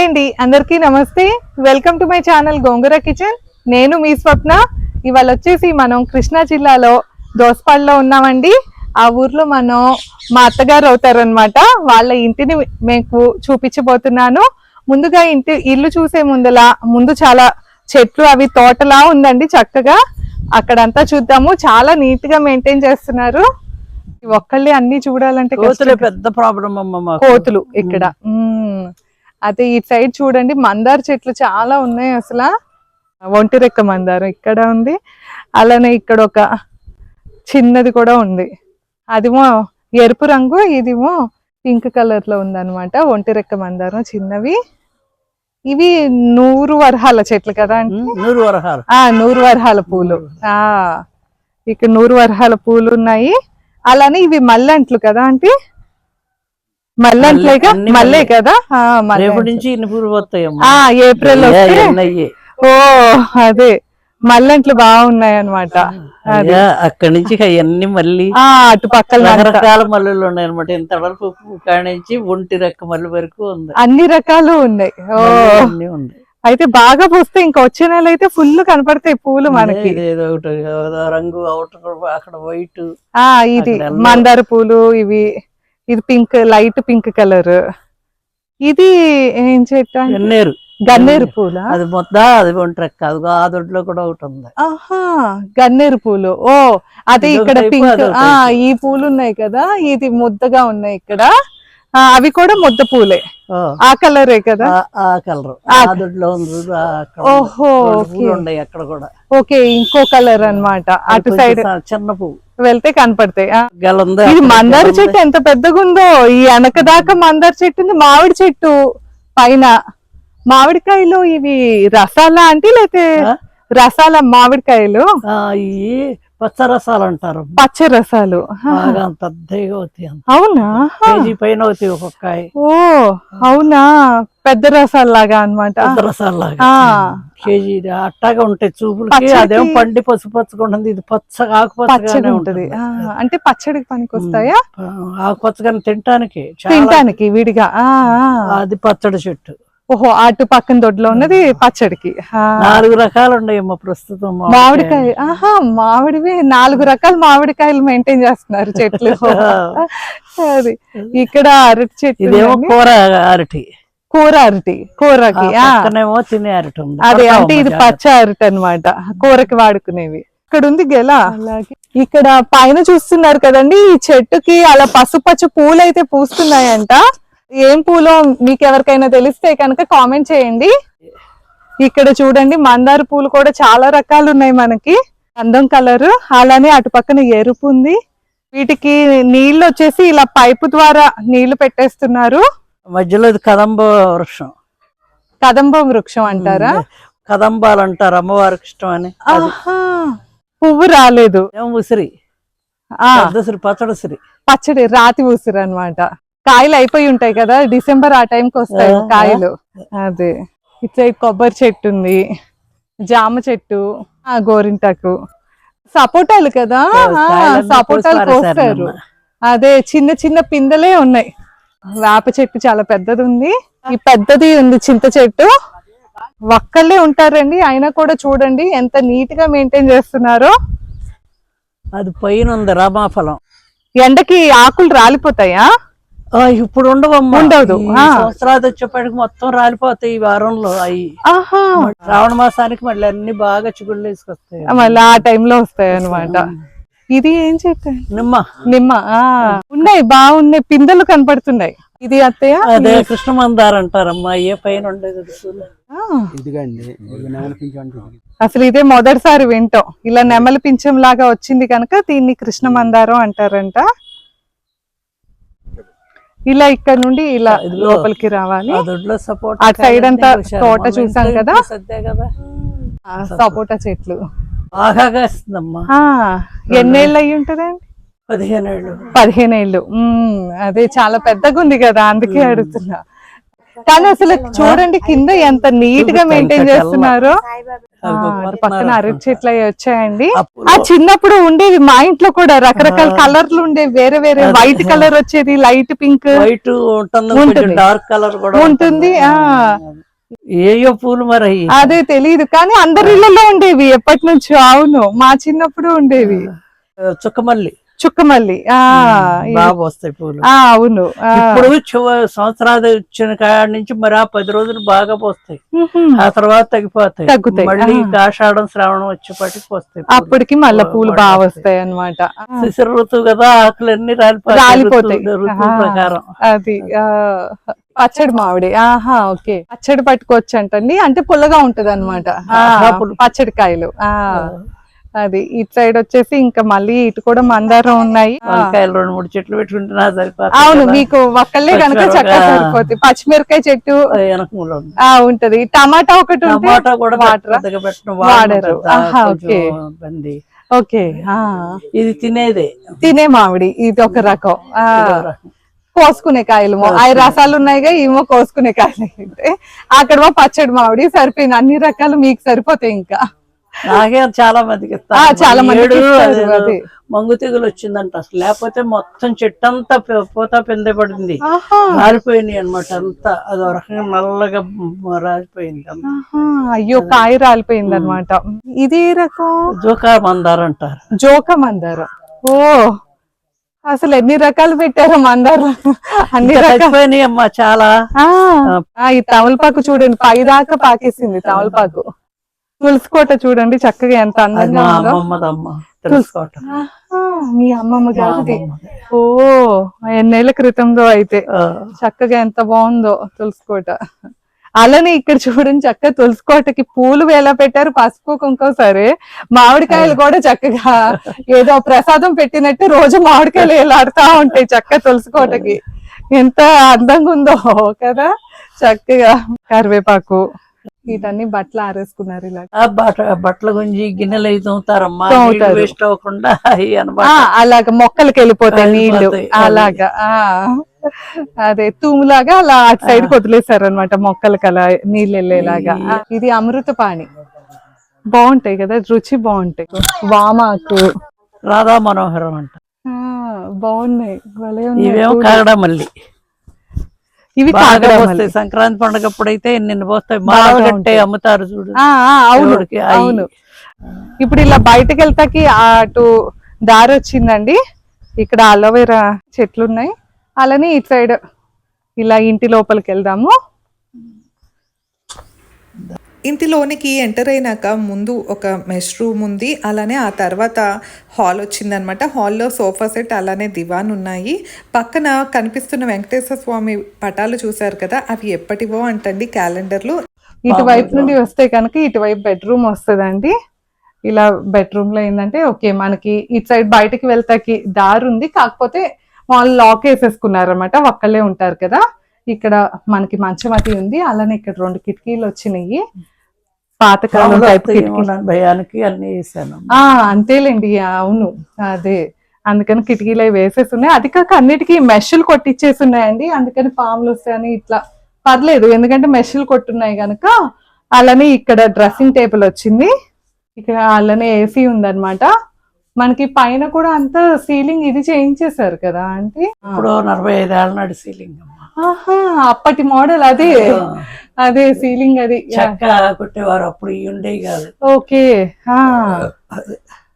Hi అండి అందరికీ నమస్తే. Welcome to my channel Gongura kitchen నేను మీ స్వప్న. ఇవాళ వచ్చేసి మనం కృష్ణా జిల్లాలో దోసపాడులో ఉన్నామండి. ఆ ఊర్లో మనం మా అత్తగారు అవుతారనమాట వాళ్ళ ఇంటిని మీకు చూపించబోతున్నాను. ముందుగా ఇంటి ఇల్లు చూసే ముందల ముందు చాలా చెట్లు అవి తోటలా ఉందండి చక్కగా. అక్కడంతా చూద్దాము. చాలా నీట్గా మెయింటైన్ చేస్తున్నారు ఒక్కళ్ళే అన్ని చూడాలంటే కోతులే. పెద్ద ప్రాబ్లం అమ్మ కోతులు ఇక్కడ. అదే ఈ సైడ్ చూడండి మందార చెట్లు చాలా ఉన్నాయి అసలు. ఒంటి రెక్క మందారం ఇక్కడ ఉంది. అలానే ఇక్కడ ఒక చిన్నది కూడా ఉంది. అదిమో ఎరుపు రంగు ఇదిమో పింక్ కలర్లో ఉందన్నమాట. ఒంటి రెక్క మందారం చిన్నవి. ఇవి నూరు వరహాల చెట్లు కదా నూరు వరహాలు. ఆ నూరు వరహాల పూలు. ఆ ఇక్కడ నూరు వరహాల పూలు ఉన్నాయి. అలానే ఇవి మల్లెంట్లు కదా అంటే అన్ని మల్లె మల్లె. కదా. నుంచి ఇన్ని పూలు వస్తాయమ్మా ఆ ఏప్రిల్. ఓ అదే. మల్లెంట్లు బాగున్నాయి అనమాట అక్కడి నుంచి అవన్నీ మళ్ళీ అటు పక్కల రకరకాల మల్లెలు ఉన్నాయి అనమాట ఇంత వరకు కాడి నుంచి ఒంటి రెక్క మల్లె వరకు ఉంది. అన్ని రకాలు ఉన్నాయి. ఓ. అన్నీ ఉంది అయితే బాగా పూస్తే ఇంకా వచ్చే నెల అయితే ఫుల్ కనపడతాయి పూలు మనకి. రంగు అక్కడ వైట్ ఆ ఇది. మందార పూలు ఇవి. ఇది పింక్ లైట్ పింక్ కలర్ ఇది ఏం చెట్టు గన్నేరు. పూల? అది మొత్తం అది ఒంటి రెక్క. అది ఆ దొడ్లో కూడా ఒకటి ఉంది. ఆహా గన్నేరు పూలు. ఓ అదే ఇక్కడ పింక్. ఈ పూలు ఉన్నాయి కదా ఇది ముద్దగా ఉన్నాయి ఇక్కడ. అవి కూడా ముద్ద పూలే. ఆ. కలరే కదా? ఆ- కలర్. అక్కడ. ఓహో ఉన్నాయి కూడా. ఓకే ఇంకో కలర్ అన్నమాట. అది అటు సైడ్ చిన్న పువ్వు. వెళ్తే కనపడతాయి. ఇది మందార. చెట్టు ఎంత పెద్దగా ఉందో ఈ వెనక దాకా మందార చెట్టు ఉంది మామిడి చెట్టు పైన. మామిడికాయలు ఇవి రసాలా అంటే లేకపోతే ఆ? రసాల మామిడికాయలు? ఆ, ఇవి పచ్చ రసాలు అంటారు పచ్చ రసాలు ఆ, బాగా పెద్దగా అవుతాయి అంత. అవునా? కేజీ పైన అవుతాయి ఒక్కొక్కాయ. ఓ అవునా? పెద్ద రసాలు లాగా అనమాట పెద్ద రసాలు లాగా ఆ. కేజీ అట్టాగా ఉంటాయి చూపులకి. పచ్చడికి- అదేం పండి పసుపు పచ్చగా ఉంటుంది ఇది పచ్చగా ఆకుపచ్చగానే ఉంటది. అంటే పచ్చడికి పనికి వస్తాయా ఆకుపచ్చగానే తినటానికి తినటానికి విడిగా. అది పచ్చడి చెట్టు. ఓహో అటు పక్కన దొడ్లో ఉన్నది పచ్చడికి. ఆ. నాలుగు రకాలు ఉన్నాయమ్మా ప్రస్తుతం మామిడికాయ. ఆహా మామిడివి నాలుగు రకాల మామిడికాయలు మెయింటైన్ చేస్తున్నారు చెట్లు. అది. ఇక్కడ అరటి చెట్టు ఇదేమో. కూర అరటి. కూర అరటి కూరకి తినే అరటి ఉంది. అదే అంటే ఇది. పచ్చ అరటి అన్నమాట. కూరకి వాడుకునేవి. ఇక్కడ ఉంది గెల. అలాగే. ఇక్కడ పైన చూస్తున్నారు కదండి ఈ చెట్టుకి అలా పసుపచ్చ పూలు అయితే పూస్తున్నాయంట. ఏం పూలో మీకు ఎవరికైనా తెలిస్తే కనుక కామెంట్ చేయండి. ఇక్కడ చూడండి మందార పూలు కూడా చాలా రకాలు ఉన్నాయి మనకి. అందం కలర్ అలానే అటు పక్కన ఎరుపు ఉంది. వీటికి నీళ్ళు వచ్చేసి ఇలా పైపు ద్వారా నీళ్ళు పెట్టేస్తున్నారు. మధ్యలో ఇది కదంబ వృక్షం. కదంబ వృక్షం అంటారా? కదంబాలు అంటారు అమ్మవారికి ఇష్టం అని. పువ్వు రాలేదు. ఉసిరి? ఉసిరి పచ్చడి ఉసిరి. పచ్చడి రాతి ఉసిరి అన్నమాట. కాయలు అయిపోయి ఉంటాయి కదా డిసెంబర్ ఆ టైంకి వస్తాయి కాయలు. అదే. ఇటు సైడ్ కొబ్బరి చెట్టు ఉంది జామ చెట్టు ఆ గోరింటాకు. సపోటాలు కదా? సపోటాలు కోసి కోస్తారు. అదే చిన్న చిన్న పిందెలే ఉన్నాయి. వేప చెట్టు చాలా పెద్దది ఉంది. ఈ పెద్దది ఉంది చింత చెట్టు. ఒక్కళ్ళే ఉంటారండి అయినా కూడా చూడండి ఎంత నీట్గా మెయింటైన్ చేస్తున్నారో. అది పైన ఉంది రమాఫలం ఎండకి ఆకులు రాలిపోతాయా? ఇప్పుడు ఉండవమ్మా ఉండదు. సంవత్సరాలు వచ్చేప్పటికి మొత్తం రాలిపోతాయి ఈ వారంలో. అవి ఆహా. శ్రావణ మాసానికి మళ్ళీ అన్ని బాగా చిగుళ్ళు వేసుకొస్తాయి. మళ్ళీ ఆ టైంలో వస్తాయి అనమాట ఇది ఏం చెట్టు? నిమ్మ. నిమ్మ ఆ. ఉన్నాయి బాగున్నాయి పిందెలు కనపడుతున్నాయి. ఇది అత్తయ్య? అదే కృష్ణ మందార అంటారమ్మా ఏ పైన ఉండేది. అసలు ఇదే మొదటిసారి వింటాం. ఇలా నెమలి పింఛం లాగా వచ్చింది కనుక దీన్ని కృష్ణ మందారం అంటారంట. ఇలా ఇక్కడ నుండి ఇలా. లోపలికి రావాలి. సపోర్ట్ అటు side అంతా తోట చూసాం కదా. సద్దే కదా. ఆ, సపోటా చెట్లు. బాగా కాస్తుందమ్మా. ఆ ఎన్నేళ్ళు అయి ఉంటదండి? పదిహేను ఏళ్ళు పదిహేను ఏళ్ళు అదే చాలా పెద్దగా ఉంది కదా అందుకే అడుగుతున్నా. కానీ అసలు చూడండి కింద ఎంత నీట్గా మెయింటైన్ చేస్తున్నారో. పక్కన అరటి చెట్లు అవి వచ్చాయండి ఆ చిన్నప్పుడు ఉండేవి మా ఇంట్లో కూడా రకరకాల కలర్లు ఉండేవి. వేరే వేరే వైట్ కలర్ వచ్చేది light pink. White. Dark colour కూడా ఉంటుంది. ఆ. ఏయో పూలు మరి. అదే తెలియదు కానీ అందరి ఇళ్ళలో ఉండేవి ఎప్పటి నుంచో అవును. మా చిన్నప్పుడు ఉండేవి. చుక్కమల్లి. చుక్కమల్లి బాగా వస్తాయి పూలు అవును. ఇప్పుడు సంవత్సరాలు వచ్చిన కాడ నుంచి మరి ఆ పది రోజులు బాగా పోస్తాయి. ఆ తర్వాత తగ్గిపోతాయి తగ్గుతాయి. మళ్ళీ. ఆషాఢం శ్రావణం వచ్చేపాటికి వస్తాయి. అప్పటికి మళ్ళా పూలు బాగా. వస్తాయి అన్నమాట శిశిర ఋతువు కదా ఆకులన్నీ రాలిపోతాయి రాలిపోతాయి. ఋతువు-. ప్రకారం అది ఆ పచ్చడి మామిడి ఆహా ఓకే పచ్చడి పట్టుకోవచ్చు అంటండి అంటే పుల్లగా ఉంటది అనమాట ఆహా, పుల్ల. పచ్చడి కాయలు ఆ అది ఇటు సైడ్ వచ్చేసి ఇంకా మళ్ళీ ఇటు కూడా మందారం ఉన్నాయి. రెండు మూడు చెట్లు పెట్టుకుంటున్నా అవును. మీకు ఒక్కళ్ళే కనుక చక్కగా. సరిపోతుంది పచ్చిమిరకాయ చెట్టు. ఉంటది. టమాటా ఒకటి టమాటా కూడా వాడరు. ఓకే. ఇది తినేదే. తినే మామిడి ఇది ఒక రకం. కోసుకునే కాయలు అవి రసాలు ఉన్నాయిగా ఏమో కోసుకునే కాయలు. అక్కడ పచ్చడి మామిడి సరిపోయింది. అన్ని రకాలు మీకు సరిపోతాయి ఇంకా. నాకే చాలా మందికి చాలా అది. మంగు తెగులు వచ్చిందంట అసలు. లేకపోతే మొత్తం చెట్టు అంతా పూత పిందే పడింది. ఆహా, రాలిపోయినాయి అనమాట అంతా. అది ఒక రకంగా నల్లగా రాలిపోయింది అయ్యో కాయ రాలిపోయింది అనమాట ఇది రకం? జోకా మందార అంటారు. జోక మందారం. ఓ అసలు ఎన్ని రకాలు పెట్టారు మందారం? అన్ని రకాలు. అమ్మా చాలా. ఈ తమలపాకు చూడండి పై దాకా పాకేసింది తమలపాకు. తులసికోట చూడండి చక్కగా ఎంత అది అందంగా ఆహా, మీ అమ్మమ్మ గారిది. ఓ ఎన్నేళ్ళ క్రితంలో అయితే. చక్కగా ఎంత బాగుందో తులసికోట అలానే ఇక్కడ చూడండి చక్కగా తులసికోటకి పూలు వేలా పెట్టారు? పసుపు కుంకుమ సరే. మామిడికాయలు కూడా చక్కగా ఏదో ప్రసాదం పెట్టినట్టు రోజు మామిడికాయలు వేలాడుతా ఉంటాయి చక్కగా తులసికోటకి ఎంత అందంగా ఉందో కదా. చక్కగా కరివేపాకు. వీటన్ని బట్టలు ఆరేసుకున్నారు ఇలా. బట్టల గుంజి గిన్నెలు అయి తోముతారమ్మా. తోముతారు. వేస్ట్ అవ్వకుండా అలాగా మొక్కలకి వెళ్ళిపోతాయి నీళ్ళు. అలాగా అదే తూములాగా అలా అటు సైడ్ వదిలేశారు అనమాట మొక్కలకి అలా నీళ్ళు వెళ్ళేలాగా. ఇది అమృత పాణి బాగుంటాయి కదా రుచి బాగుంటాయి. వామాకు. రాధా మనోహరం అంట బాగున్నాయి. ఇవేమో. కాగడ మల్లి. ఇవి. పోస్తాయి సంక్రాంతి పండుగ అప్పుడైతే నిన్ను పోస్తాయి మాలగట్టే. అమ్ముతారు చూడు. అవును. అవును. ఇప్పుడు ఇలా బయటకు వెళ్తాకి అటు దారి వచ్చిందండి. ఇక్కడ అలోవెరా చెట్లు ఉన్నాయి అలానే ఇటు సైడ్ ఇలా ఇంటి లోపలికి వెళ్దాము ఇంటిలోనికి ఎంటర్ అయినాక ముందు ఒక మెష్ రూమ్ ఉంది. అలానే ఆ తర్వాత హాల్ వచ్చిందనమాట. హాల్లో సోఫా సెట్ అలానే దివాన్ ఉన్నాయి. పక్కన కనిపిస్తున్న వెంకటేశ్వర స్వామి పటాలు చూశారు కదా అవి ఎప్పటివో అంటండి క్యాలెండర్లు. ఇటువైపు నుండి వస్తే కనుక ఇటువైపు బెడ్రూమ్ వస్తుందండి. ఇలా బెడ్రూమ్లో ఏంటంటే ఓకే మనకి ఇటు సైడ్ బయటకి వెళ్తాకి దారి ఉంది. కాకపోతే వాళ్ళు లాక్ వేసేసుకున్నారు అనమాట ఒక్కళ్ళే ఉంటారు కదా. ఇక్కడ మనకి మంచం అది ఉంది. అలానే ఇక్కడ రెండు కిటికీలు వచ్చినాయి. పాతకాలం టైప్ భయానికి అన్ని వేసాను. ఆ అంతేలేండి. అవును అదే. అందుకని కిటికీలు అవి వేసేసి ఉన్నాయి. అది కాక అన్నిటికీ మెషులు కొట్టిచ్చేసి ఉన్నాయండి. అందుకని పాములు వస్తాయని ఇట్లా పర్లేదు. ఎందుకంటే మెషులు కొట్టున్నాయి కనుక అలానే ఇక్కడ డ్రెస్సింగ్ టేబుల్ వచ్చింది. ఇక్కడ అలానే ఏసీ ఉందన్నమాట. మనకి పైన కూడా అంతా సీలింగ్ ఇది చేయించేశారు కదా అంటే ఇప్పుడు నలభై ఐదేళ్ళ నాడు సీలింగ్ అప్పటి మోడల్ అదే. అదే సీలింగ్ అది. చెక్క కొట్టేవారు అప్పుడు ఇవి ఉండేవి కాదు. ఓకే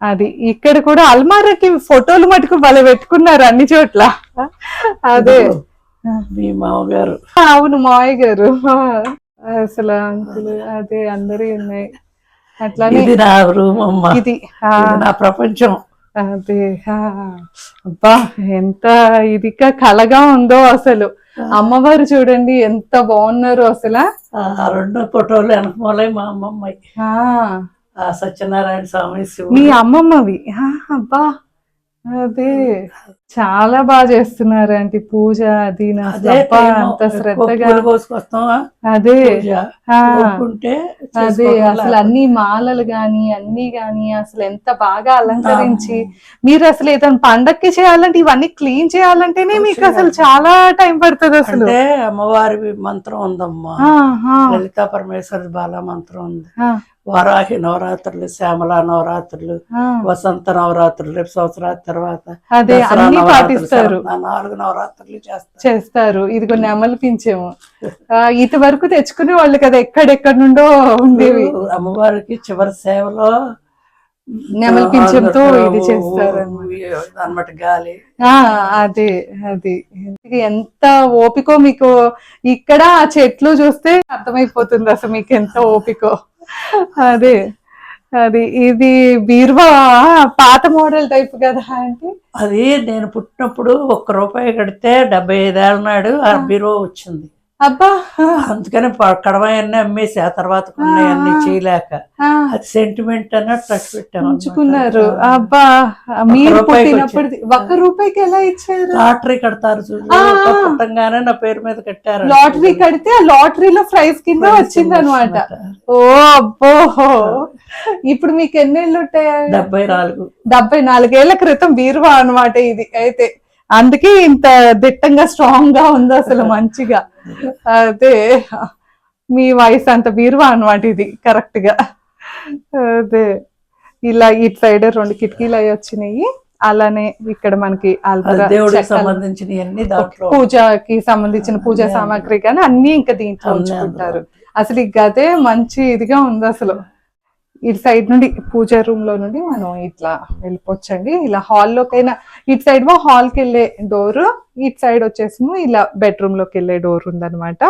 అది. ఇక్కడ కూడా అల్మారాకి ఫోటోలు మటుకు భలే పెట్టుకున్నారు అన్ని చోట్ల. అదే. మీ మామగారు. అవును మావయ్య గారు. అసలు అంకులు అదే అందరి ఉన్నాయి. అట్లానే ఇది నా రూమ్ అమ్మ. ఇది నా ప్రపంచం. అదే. అబ్బా ఎంత ఇదిగా కళగా ఉందో అసలు. అమ్మవారు చూడండి ఎంత బాగున్నారు అసలు. రెండు ఫోటోలు వెనకమూలే మా అమ్మమ్మాయి. సత్యనారాయణ స్వామి మీ అమ్మమ్మవి. అబ్బా అదే. చాలా బాగా చేస్తున్నారు ఆంటీ. పూజ అది నా. అంత శ్రద్ధగా. అదే. అదే అసలు అన్ని మాలలు గాని అన్ని గాని అసలు ఎంత బాగా అలంకరించి. మీరు అసలు ఏదైనా పండక్కి చేయాలంటే ఇవన్నీ క్లీన్ చేయాలంటేనే మీకు అసలు చాలా టైం పడుతుంది అసలు. అమ్మవారి మంత్రం ఉందమ్మా. లలితా పరమేశ్వరి బాల మంత్రం ఉంది. వారాహి నవరాత్రులు శ్యామల నవరాత్రులు. వసంత నవరాత్రులు రేపు సంవత్సరాల తర్వాత అదే అన్ని పాటిస్తారు. నాలుగు నవరాత్రులు చేస్తారు. ఇది కొన్ని అమలుపించాము ఇటు వరకు తెచ్చుకునే వాళ్ళు కదా ఎక్కడెక్కడ నుండో ఉండేవి. అమ్మవారికి చివరి సేవలో నెమలిపించంతో ఇది చేస్తారు అనమాట గాలి. ఆ అదే అది. ఎంత ఓపికో మీకు? ఇక్కడ ఆ చెట్లు చూస్తే అర్థమైపోతుంది అసలు మీకు ఎంత ఓపికో. అదే. అది ఇది బీరువా పాత మోడల్ టైప్ కదా అంటే అది నేను పుట్టినప్పుడు ఒక్క రూపాయి కడితే డెబ్బై ఐదేళ్ళ నాడు ఆ బీరో వచ్చింది. అబ్బా! అందుకని కడవయన్నీ అమ్మేసి ఆ తర్వాత కొన్నాయన్నీ చేయలేక. అది సెంటిమెంట్ అన్నట్టు అట్టు పెట్టాము. ఉంచుకున్నారు. అబ్బా! మీరు పుట్టినప్పుడు ఒక్క రూపాయికి ఎలా ఇచ్చారు? లాటరీ కడతారు. పుట్టంగానే నా పేరు మీద కట్టారు లాటరీ కడితే ఆ లాటరీలో ప్రైజ్ కింద వచ్చింది అనమాట ఓ అబ్బో. ఇప్పుడు మీకు ఎన్నేళ్ళు ఉంటాయి? డెబ్బై నాలుగు. డెబ్బై నాలుగేళ్ళ క్రితం బీరువా అన్నమాట ఇది. అయితే అందుకే ఇంత దిట్టంగా స్ట్రాంగ్గా ఉంది అసలు మంచిగా. అదే మీ వయసు అంత బీరువా అన్నమాట ఇది కరెక్ట్గా అదే. ఇలా ఇటు సైడ్ రెండు కిటికీలు అవి వచ్చినాయి. అలానే ఇక్కడ మనకి పూజకి సంబంధించిన పూజా సామాగ్రి కానీ అన్ని ఇంకా దీంట్లో ఉంచుకుంటారు. అసలు ఈ గదే మంచి ఇదిగా ఉంది అసలు. ఇటు సైడ్ నుండి పూజా రూమ్లో నుండి మనం ఇట్లా వెళ్ళిపోవచ్చండి. ఇలా హాల్లోకైనా ఇటు సైడ్ హాల్కి వెళ్ళే డోర్ ఇటు సైడ్ వచ్చేసి ఇలా బెడ్రూమ్లోకి వెళ్ళే డోర్ ఉందన్నమాట.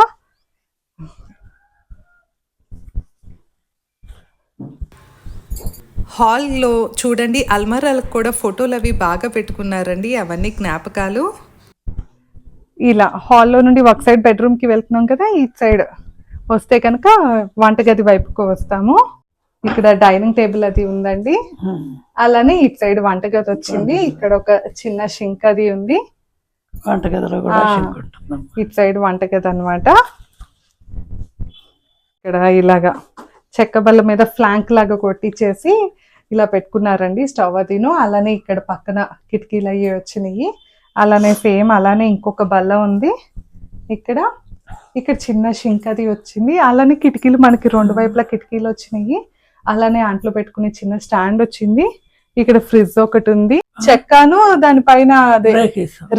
హాల్లో చూడండి అల్మరాలకు కూడా ఫోటోలు అవి బాగా పెట్టుకున్నారండి అవన్నీ జ్ఞాపకాలు. ఇలా హాల్లో నుండి ఒక సైడ్ బెడ్రూమ్కి వెళ్తున్నాం కదా ఇటు సైడ్ వస్తే కనుక వంటగది వైపుకు వస్తాము. ఇక్కడ డైనింగ్ టేబుల్ అది ఉందండి. అలానే ఇటు సైడ్ వంటగది వచ్చింది. ఇక్కడ ఒక చిన్న షింక్ అది ఉంది. వంటగదిలో కూడా ఇటు సైడ్ వంటగది అన్నమాట. ఇక్కడ ఇలాగా చెక్క బల్ల మీద ఫ్లాంక్ లాగా కొట్టించేసి ఇలా పెట్టుకున్నారండి స్టవ్ అదిను. అలానే ఇక్కడ పక్కన కిటికీలు అయ్యి వచ్చినాయి. అలానే సేమ్ అలానే ఇంకొక బల్ల ఉంది. ఇక్కడ ఇక్కడ చిన్న షింక్ అది వచ్చింది. అలానే కిటికీలు మనకి రెండు వైపులా కిటికీలు వచ్చినాయి. అలానే అంట్లో పెట్టుకునే చిన్న స్టాండ్ వచ్చింది. ఇక్కడ ఫ్రిడ్జ్ ఒకటి ఉంది. చెక్కను దానిపైన అదే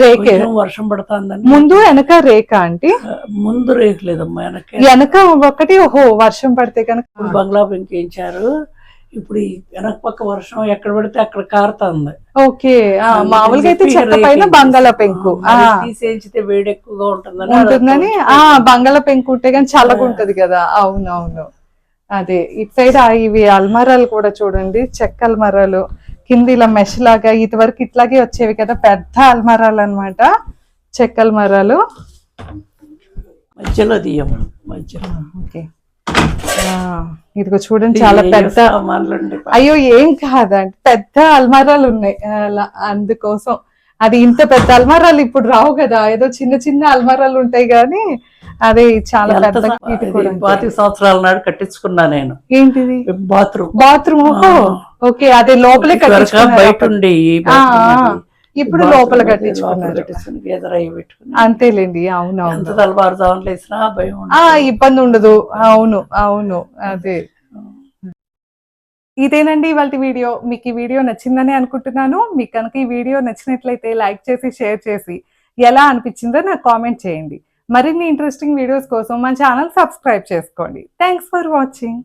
రేక్. వర్షం పడుతుందని ముందు వెనక రేఖ ఆంటీ ముందు రేకు లేదమ్మా వెనక. వెనక ఒకటి ఓహో వర్షం పడితే కనుక బంగ్లా పెంకించారు ఇప్పుడు ఈ వెనక పక్క వర్షం ఎక్కడ పడితే అక్కడ కారుతుంది. ఓకే. మామూలుగా అయితే చెక్క పైన బంగాళ పెంకు తీసేంచితే వేడి ఎక్కువగా ఉంటుందని ఉంటుందని ఆ బంగాళ పెంకు ఉంటే కానీ చల్లగా ఉంటది కదా. అవును అవును అదే ఇటు సైడ్ ఇవి అల్మరాలు కూడా చూడండి. చెక్క అల్మరాలు కింద ఇలా మెష్ లాగా ఇది వరకు ఇట్లాగే వచ్చేవి కదా. పెద్ద అల్మరాలు అన్నమాట. చెక్క అల్మరాలు. మధ్యలో తీయం మధ్యలో. ఓకే. ఇదిగో చూడండి చాలా పెద్ద అయ్యో ఏం కాదండి పెద్ద అల్మారాలు ఉన్నాయి. అలా అందుకోసం. అది ఇంత పెద్ద అల్మారాలు ఇప్పుడు రావు కదా. ఏదో చిన్న చిన్న అల్మారాలు ఉంటాయి కానీ అదే చాలా పెద్ద. పాతిక సంవత్సరాల నాడు కట్టించుకున్నా నేను. ఏంటిది? బాత్రూమ్. బాత్రూమ్? ఓకే అదే లోపలే బయట ఉండి ఇప్పుడు లోపల కట్టించుకున్నారు. అంతేలేండి వేసినా భయం ఆ ఉండదు. ఇబ్బంది ఉండదు. అవును అవును అదే. ఇదేనండి ఇవాళ వీడియో. మీకు ఈ వీడియో నచ్చిందని అనుకుంటున్నాను. మీకు కనుక ఈ వీడియో నచ్చినట్లయితే లైక్ చేసి షేర్ చేసి ఎలా అనిపించిందో నాకు కామెంట్ చేయండి. మరిన్ని ఇంట్రెస్టింగ్ వీడియోస్ కోసం మా ఛానల్ సబ్స్క్రైబ్ చేసుకోండి. Thanks for watching